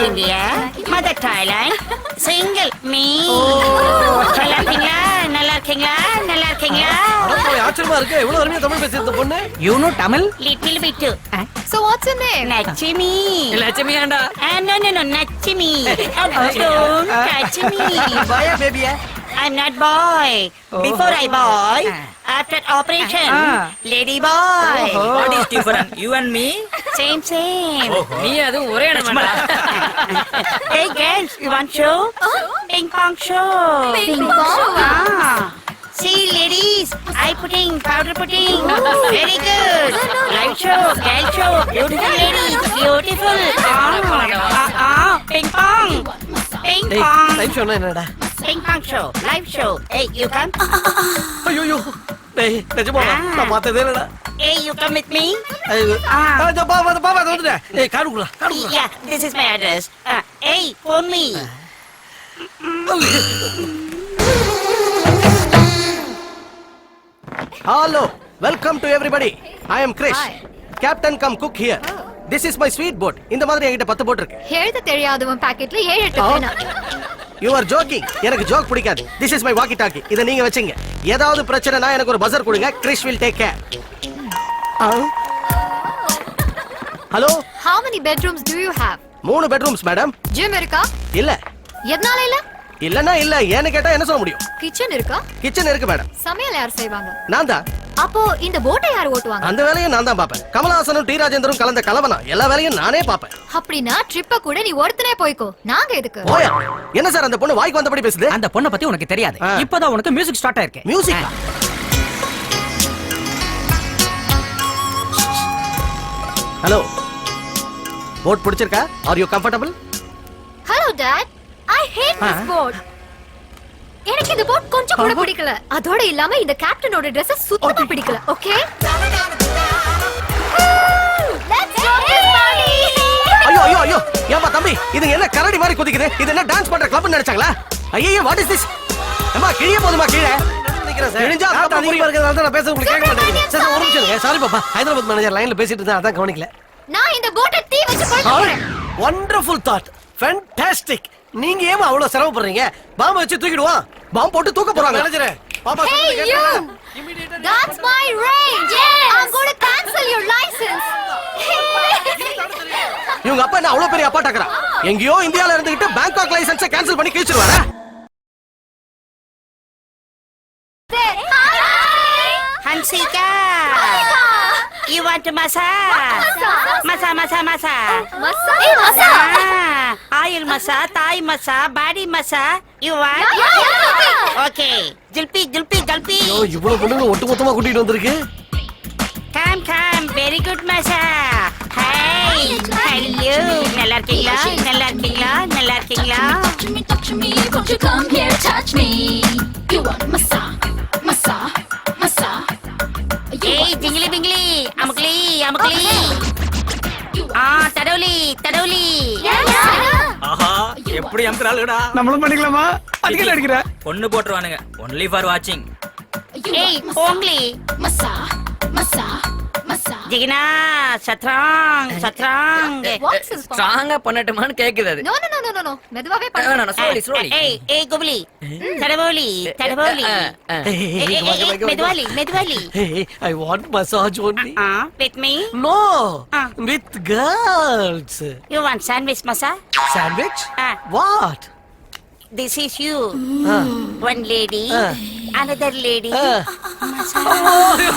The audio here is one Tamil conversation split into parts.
India, mother Thailand, single me. நல்லா இருக்கீங்களா நல்லா இருக்கீங்களா நல்லா இருக்கீங்களா ஆச்சரியமா இருக்கு. எவ்வளவு அருமையா தமிழ் பேசுது இந்த பொண்ணு you know Tamil little bit So what's your name? Nachimi. லட்சுமியாண்டா no no no Nachimi. Don't touch me பாயா பேபியா I'm not boy. Before I boy, after operation, Ah. lady boy. What is different you and me Same, same. நீ அது ஒரே இடமா Hey girls, you want show? Ping pong show. Ping pong. Ah. See ladies, eye putting, powder putting. Very good. Light show, girl show, beautiful ladies, beautiful. Ah, ah, ah. Ping pong. Ping pong. Life சொன்னா என்னடா Ping pong show, live show. Hey, you come. ஐயோ டேய் நிஜமா Ah. நான் பார்த்ததே இல்லடா Hey, you come with me. ஐயோ. Ah. ஆ, இதோ பா பா பா பா வந்துட்டேன் ஏய் காடு குடுடா காடு குடுடா Yeah, this is my address. Uh, hey, phone me. Hello welcome to everybody I am Krish Hi. Captain come cook here this is my sweet boat இந்த மாதிரி என்கிட்ட பத்து போட் இருக்கு எழுத தெரியாதவன் பாக்கெட்ல ஏழு எட்டு. பேனா. யூ ஆர் ஜோக்கிங் எனக்கு ஜோக் பிடிக்காது this is my walkie talkie இதை நீங்க வச்சுங்க ஏதாவது பிரச்சனைனா எனக்கு ஒரு பஜர் கொடுங்க Krish will take care hello How many bedrooms do you have? மூணு பெட்ரூம்ஸ் மேடம் Gym இருக்கா? இல்ல எதனால இல்ல? இல்லனா இல்ல ஏன்னு கேட்டா என்ன சொல்ல முடியும் கிச்சன் இருக்கா? கிச்சன் இருக்கு மேடம் சமையல் யார் செய்வாங்க? நான் தான் அப்போ இந்த போட்டை யார் ஓட்டுவாங்க? அந்த வேலையை நான் தான் பாப்பேன் கமலஹாசனும் டி ராஜேந்தரும் கலந்த கலவனா எல்லா வேலையும் நானே பாப்பேன் அப்படின்னா ட்ரிப்ப கூட நீ ஒருத்தனே போய்க்கோ. நாங்க எதுக்கு? போயா என்ன சார் அந்த பொண்ணு வாய்க்கு வந்தபடி பேசுது அந்த பொண்ணை பத்தி உனக்கு தெரியாது. இப்பதான் உனக்கு மியூசிக் ஸ்டார்ட் ஆயிருக்கு மியூசிக் ஹலோ போட் பிடிச்சிருக்கா? Are you comfortable hello dad I hate this boat எனக்கு இந்த போட் கொஞ்சம் கூட பிடிக்கல. அதோட இல்லாம இந்த கேப்டனோட Dress சுத்தமா பிடிக்கல ஓகே ஐயோ ஐயோ ஐயோ. ஏமா தம்பி இது என்ன கரடி மாதிரி குதிக்குது? இது என்ன டான்ஸ் பண்ற கிளப்னு நினைச்சாங்களா? ஐயோ வாட் இஸ் திஸ் அம்மா கிழிய போதுமா கீழே? கிழிஞ்சா அதுக்கப்புறம் புரியும். சாரி பாப்பா. ஹைதராபாத் மேனேஜர் லைன்ல பேசிட்டு இருந்தா அதான் கவனிக்கல. நான் இந்த போட்டை தீ வச்சு கொளுத்த போறேன். வண்டர்ஃபுல் தாட் ஃபேண்டாஸ்டிக் நீங்க ஏமா அவ்வளவு சிரமப்படுறீங்க? பாம்பை வச்சு தூக்கிடுவான் பாம்பு போட்டு தூக்க போறாங்க. மேனேஜரே பாப்பா Hey you! That's my range! I'm going to cancel your license! இவங்க அப்பா என்ன அவ்வளவு பெரிய அப்பா டக்கறா எங்கேயோ இந்தியால இருந்துகிட்டு பேங்காக் லைசன்ஸை கேன்சல் பண்ணி கிழிச்சிருவாரா? Hansika. You want to massage? Masa, masa, masa. Masa? Eh, masa? Ah, oil masa, Thai masa, body masa. You want? Okay. Julpi, julpi, julpi. ஐயோ இவ்வளவு பொண்ணுங்க ஒட்டு மொத்தமா கூட்டிட்டு வந்திருக்கு Come, come. Very good masa. Hey, hello. நல்லா இருக்கீங்களா? நல்லா இருக்கீங்களா? நல்லா இருக்கீங்களா? Touching me, touching me. Won't you come here, touch me? You want massage, massage, massage. You ஏய், ஜிங்கிலி பிங்கிலி, அமுக்குலி, அமுக்குலி. ஆ, தடவுலி, தடவுலி. ஆஹா எப்படி அமுக்குறாளுடா நம்மளும் பண்ணிக்கலாமா அதிகம் அடிக்கிற பொண்ணு போட்டுருவானுங்க ஒன்லி ஃபார் வாட்சிங் ஏய், போங்களி. massage, massage. ஜிகினா, சத்ராங், சத்ராங். ஸ்ட்ராங்கா பண்ணட்டுமான்னு கேக்குது அது no, no, no, no, no. மெதுவாவே பண்ணு. வேணாம், slowly, slowly. ஏய், ஏய், குபுலி. ஏய், ஏய், மெதுவாலி, மெதுவாலி. I want massage only with me? No. With girls You want sandwich masa? Sandwich Ah. What This is you. One lady, Ah. another lady.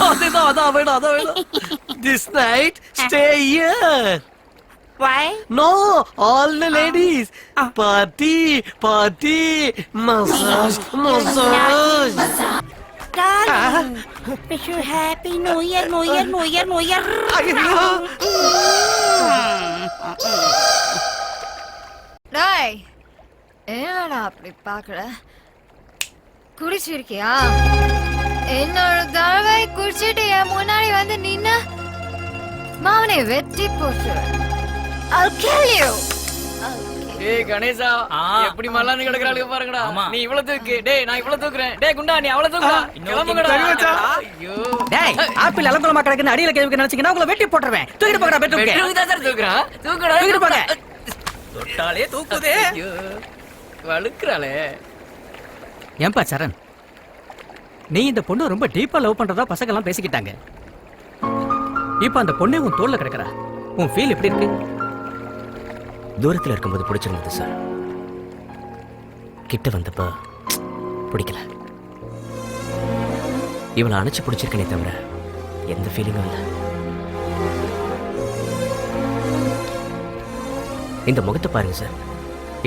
அதுதான் அதான் வேணும் அதான் வேணும் this night stay here Why? No all the ladies party party massage massage Darling, wish you happy New Year, New Year, New Year, New Year. ஐயோ டேய், என்னடா அப்படி பாக்குற குடிச்சிருக்கியா? இன்னொரு தடவை குடிச்சிட்டு என் முன்னாடி வந்து நின்னா மாவனை வெட்டி போட்டு I'll kill you. ஏய் கணேசா ஆ. எப்படி மல்லான்னு கிடக்குறாளுங்க பாருங்கடா. நீ இவ்வளவு தூக்கு டேய் நான் இவ்வளவு தூக்குறேன். டேய் குண்டா நீ அவ்வளவு தூக்குடா. கிளம்புங்கடா. ஐயோ. டேய் ஆப்பிள் அலங்கோலமா கிடக்குன்னு அடியில கேட்க நினைச்சீங்கன்னா உங்களை வெட்டி போட்டுருவேன். தூக்கிட்டு போங்கடா பெட்ரூம்க்கு பெட்ரூம் தான் சார் தூக்குறான் தூக்குடா. தூக்கிட்டு போங்க. தொட்டாலே தூக்குதே. ஐயோ. வழுக்குறாளே. ஏன்பா சரண்? நீ இந்த பொண்ணு ரொம்ப டீப்பா லவ் பண்றதா பசங்க எல்லாம் பேசிக்கிட்டாங்க. இப்ப அந்த பொண்ணே உன் தோல்ல கிடக்குறா. உன் ஃபீல் எப்படி இருக்கு? தூரத்தில் இருக்கும்போது பிடிச்சிருந்தது சார் கிட்ட வந்தப்ப பிடிக்கல. இவளை அணைச்சு பிடிச்சிருக்கனே தவிர எந்த ஃபீலிங்கும் இல்லை. இந்த முகத்தை பாருங்க சார்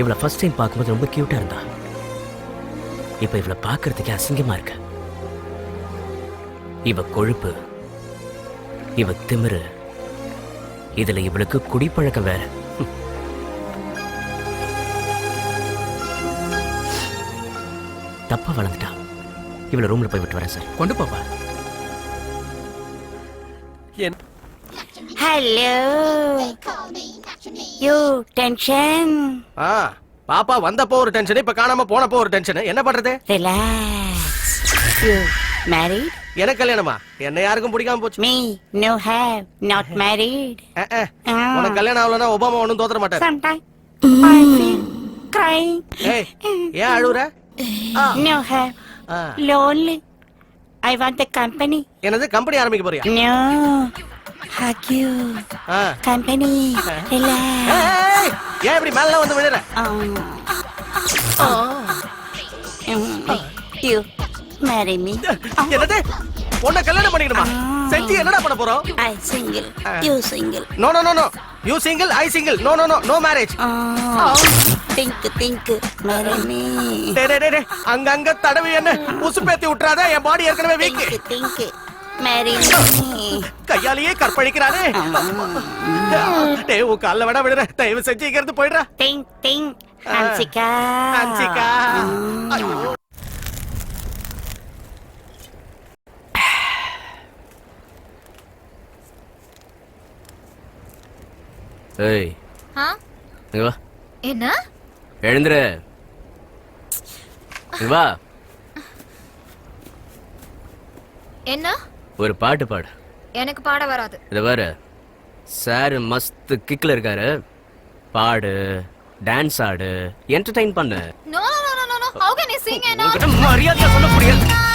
இவளை ஃபர்ஸ்ட் டைம் பார்க்கும்போது ரொம்ப கியூட்டா இருந்தா. இப்ப இவளை பார்க்கறதுக்கே அசிங்கமா இருக்கு. இவ கொழுப்பு இவ திமிரு இதுல இவளுக்கு குடிப்பழக்கம் வேற. தப்பா வளர்ந்துட்டா. இவளை ரூம்ல போய் விட்டு வரேன் சார் கொண்டு போப்பா ஹலோ யூ டென்ஷன் ஆ. பாப்பா வந்தப்போ ஒரு டென்ஷன் இப்ப காணாம போனப்போ ஒரு டென்ஷன் என்ன பண்றது? ரிலாக்ஸ் யூ மேரிட் எனக்கு கல்யாணமா? என்ன யாருக்கும் பிடிக்காம போச்சு. Me no have not married. உனக்கு கல்யாணம் ஆகலன்னா ஒபாமா ஒண்ணும் தோத்துற மாட்டார். Sometime I feel crying. ஏய் ஏன் no have. Ah, lonely. I want the company. என்னது கம்பெனி ஆரம்பிக்க போறியா? You. ஆ. company. relax. ஏய், ஏன் இப்படி மேல வந்து விழுற? என்னது? உன்னை கல்யாணம் பண்ணிக்கணுமா? செஞ்சு என்னடா பண்ண போறோம்? I single. you single. No no no no you single I single no no no no marriage oh, think think marry me. டே டே டே அங்கங்க தடவி என்ன? உசுப்பேத்தி விட்டுறாத. என் பாடி ஏற்கனவே வீக் me கையாலேயே கற்பழிக்கிறானே டேய் உன் கால்ல வேணா விடுற தயவு செஞ்சு இங்க இருந்து போயிடுறா think think ஹன்சிகா. ஹன்சிகா. ஏய். வா. என்ன? எழுந்துரு. இங்க வா. என்ன? ஒரு பாட்டு பாடு. எனக்கு பாட வராது. இத பாரு. சார் மஸ்த் கிக்ல இருக்காரு. பாடு டான்ஸ் ஆடு என்டர்டைன் பண்ணு. No no no no no you sing and all? உன்கிட்ட மரியாதையா சொல்ல புரியல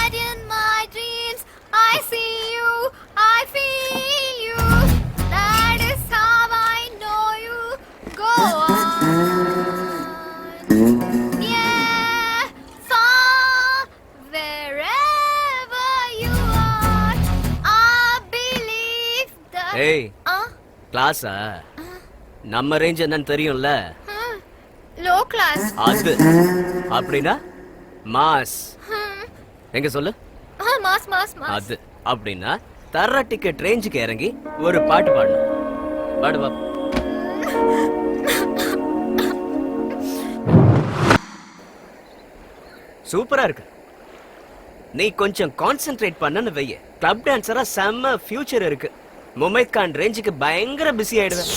கிளாஸா நம்ம ரேஞ்ச் என்னன்னு தெரியும்ல? low class. அது. அப்படின்னா மாஸ் எங்க சொல்லு? mass mass mass. அது. அப்படின்னா தர டிக்கெட் ரேஞ்சுக்கு இறங்கி ஒரு பாட்டு பாடணும். பாடு பாப்போம் சூப்பரா இருக்கு. நீ கொஞ்சம் கான்சென்ட்ரேட் பண்ணனு வைய. கிளப் டான்சரா செம்ம ஃபியூச்சர் இருக்கு. முமைத் கான் ரேஞ்சுக்கு பயங்கர பிஸி ஆயிடுவேன்.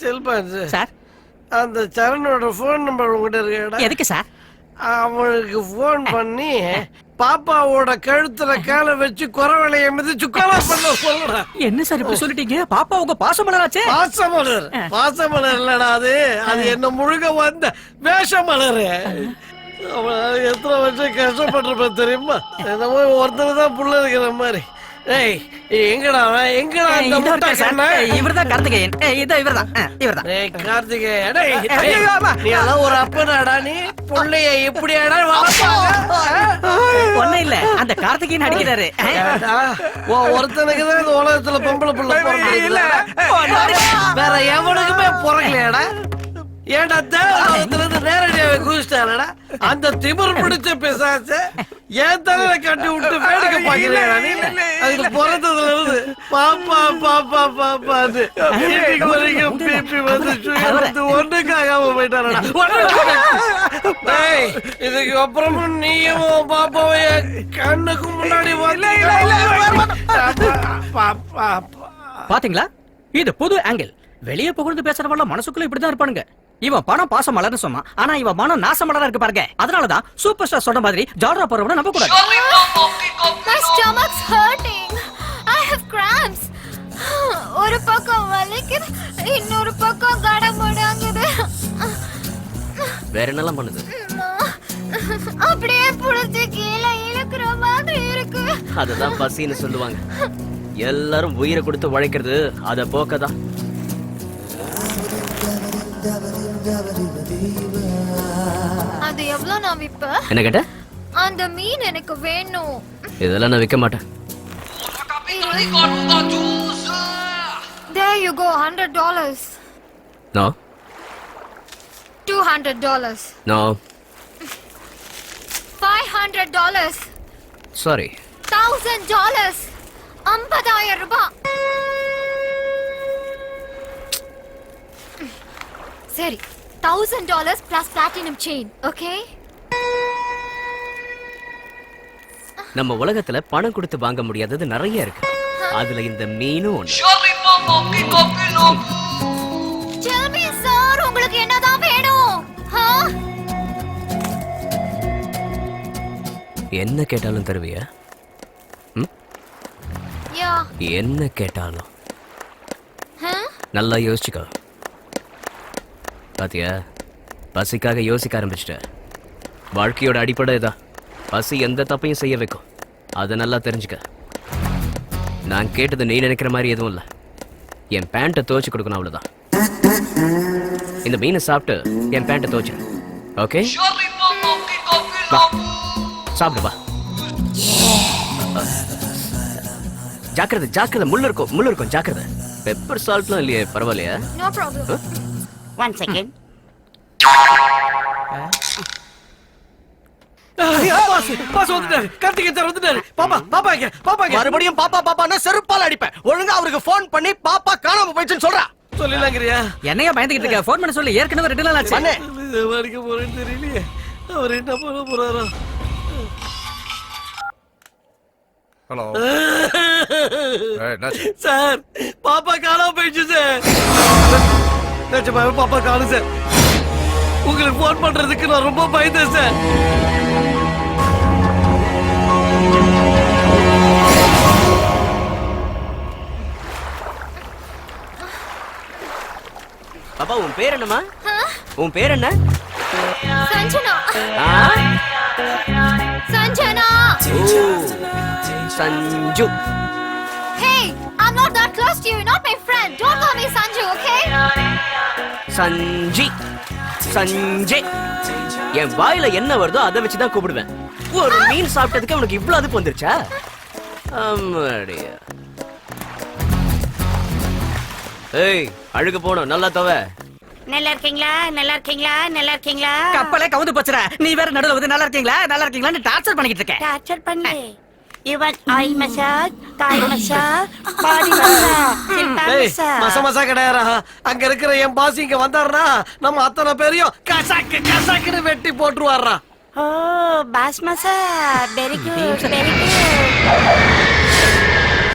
Cellphones sir? அந்த சரணோட ஃபோன் நம்பர் உங்ககிட்ட இருக்கா எதுக்கு சார்? அவனுக்கு ஃபோன் பண்ணி பாப்பாவோட கழுத்துல காலை வச்சு குறவளைய மிதிச்சு கொலை பண்ண சொல்றேன் என்ன சார் இப்படி சொல்லிட்டீங்க? பாப்பா உங்க பாசமலராச்சே பாசமலர். பாசமலர் இல்லடா அது. அது என்ன முழுக வந்த வேஷமலர். எத்தனை வருஷம் கஷ்டப்பட்டிருப்பேன் தெரியுமா? என்னமோ ஒருத்தர் தான் புள்ள இருக்கிற மாதிரி. ஏய் எங்கடா எங்கடா அந்த முட்டை கண்ணா? இவர்தான் கார்த்திகேயன். ஏய், இதோ இவர்தான். இவர்தான். டேய். நீ எல்லாம் ஒரு அப்பனாடா நீ. புள்ளைய வளர்ப்பாங்க? ஒண்ணும் இல்ல. அந்த கார்த்திகேயன் அடிக்கிறாரு. உன் ஒருத்தனுக்கு தான் இந்த உலகத்துல பொம்பளை புள்ள பிறந்திருக்குதுடா. வேற எவனுக்குமே பிறக்கலையாடா? ஏன்டா தேவலோகத்துல இருந்து நேரடியாவே குதிச்சிட்டாடா அந்த திமிர் பிடிச்ச பிசாசு ஏன் தலையில கட்டி விட்டு வேடிக்கை பாக்குறியா நீ? அதுக்கு பிறந்ததுல இருந்து பாப்பா பாப்பா பாப்பா இன்னைக்கு வரைக்கும் பிபி வந்து சுகர் வந்து ஒண்ணுக்காகாம போயிட்டாரடா டேய் இதுக்கு அப்புறமும் நீயும் என் கண்ணுக்கு முன்னாடி பாத்தீங்களா? இது புது ஆங்கிள் வெளியே புகழ்ந்து பேசுறவங்க மனசுக்குள்ள இப்படிதான் இருப்பானுங்க. இவன் பணம் பாசம் மலர்னு சொன்னான். ஆனா இவன் மனம் நாசம் மலரா இருக்கு பாருங்க. அதனாலதான் சூப்பர் ஸ்டார் சொன்ன மாதிரி ஜால்ரா போறவன நம்ப கூடாது. My stomach's hurting. I have cramps. ஒரு பக்கம் வலிக்குது இன்னொரு பக்கம் கடமுடாங்குது வேற என்னலாம் பண்ணுது? அப்படியே புடிச்சு கீழே இழுக்கிற மாதிரி இருக்கு. அததான் பசின்னு சொல்லுவாங்க. எல்லாரும் உயிரை கொடுத்து உழைக்கிறது அத போக்கதான். அது எவ்வளவு நான் விப்ப என்ன கேட்ட அந்த மீன் எனக்கு வேணும் இதெல்லாம் நான் விற்க மாட்டேன் There you go, hundred dollars, no two hundred dollars, no five hundred dollars, sorry thousand dollars, ஐம்பதாயிரம் ரூபாய் சரி thousand dollars plus platinum chain okay நம்ம உலகத்துல பணம் கொடுத்து வாங்க முடியாதது நிறைய இருக்கு. அதுல இந்த மீனும் ஒண்ணு. Tell me, sir, உங்களுக்கு என்னதான் வேணும்? Huh? என்ன கேட்டாலும் தருவியா. என்ன கேட்டாலும்? நல்லா யோசிச்சுக்கோ. பாத்தியா? பசிக்காக யோசிக்க ஆரம்பிச்சிட்ட. வாழ்க்கையோட அடிப்படை இதான். பசி எந்த தப்பையும் செய்ய வைக்கும். அதை நல்லா தெரிஞ்சுக்க. நான் கேட்டது நீ நினைக்கிற மாதிரி எதுவும் இல்லை. என் பேண்ட்டை துவைச்சு கொடுக்கணும் அவ்வளவுதான். இந்த மீனை சாப்பிட்டு என் பேண்ட்டை துவைச்சிரு. ஓகே சாப்பிடு வா. ஜாக்கிரதை ஜாக்கிரதை. முள்ளு இருக்கும் முள்ளு இருக்கும். ஜாக்கிரதை. பெப்பர் சால்ட்லாம் இல்லையே பரவாயில்லையா. ஒன் செகண்ட் மறுபடியும் பாப்பா பாப்பான்னா செருப்பால அடிப்பேன். ஒழுங்கா அவருக்கு ஃபோன் பண்ணி பாப்பா காணாம போயிடுச்சுன்னு சொல்றா. சொல்லிடலாங்கிறியா? என்னையா பயந்துகிட்டு இருக்க? ஃபோன் பண்ண சொல்லி. ஏற்கனவே ரெண்டு நாள் ஆச்சு. போறேன்னு தெரியலையே. அவர் என்ன பண்ண போறாரோ. ஹலோ என்னாச்சு சார் பாப்பா காணாம போயிடுச்சு சார் நிஜமாவே பாப்பா காணும் சார். உங்களுக்கு ஃபோன் பண்றதுக்கு நான் ரொம்ப பயந்தேன் சார். பாப்பா உன் பேர் என்னம்மா? உன் பேர் என்ன? Sanjana? Sanjana. Sanju. Not that close to you. You're not my friend. Don't call me Sanju, okay? சஞ்சி சஞ்சே என் வாயில என்ன வருதோ அதை வச்சு தான் கூப்பிடுவேன். ஒரு மீன் சாப்பிட்டதுக்கு உனக்கு இவ்வளவு அதுப்பு வந்துருச்சா? அம்மாடியா ஏய் அழுக போனோம் நல்லா தவ. நல்லா இருக்கீங்களா? நல்லா இருக்கீங்களா? நல்லா இருக்கீங்களா? கப்பலே கவுந்து போச்சுற நீ வேற நடுவுல வந்து நல்லா இருக்கீங்களா? நல்லா இருக்கீங்களான்னு டார்ச்சர் பண்ணிக்கிட்டு இருக்க டார்ச்சர் பண்ணு. ஏய் மச கிடையாரா அங்க இருக்கிற என் பாஸ் இங்க வந்தாருனா நம்ம அத்தனை பேரையும் கசாக்கு கசாக்குன்னு வெட்டி போட்டுருவாரா ஓ பாஸ் மசா வெரி குட் வெரி குட்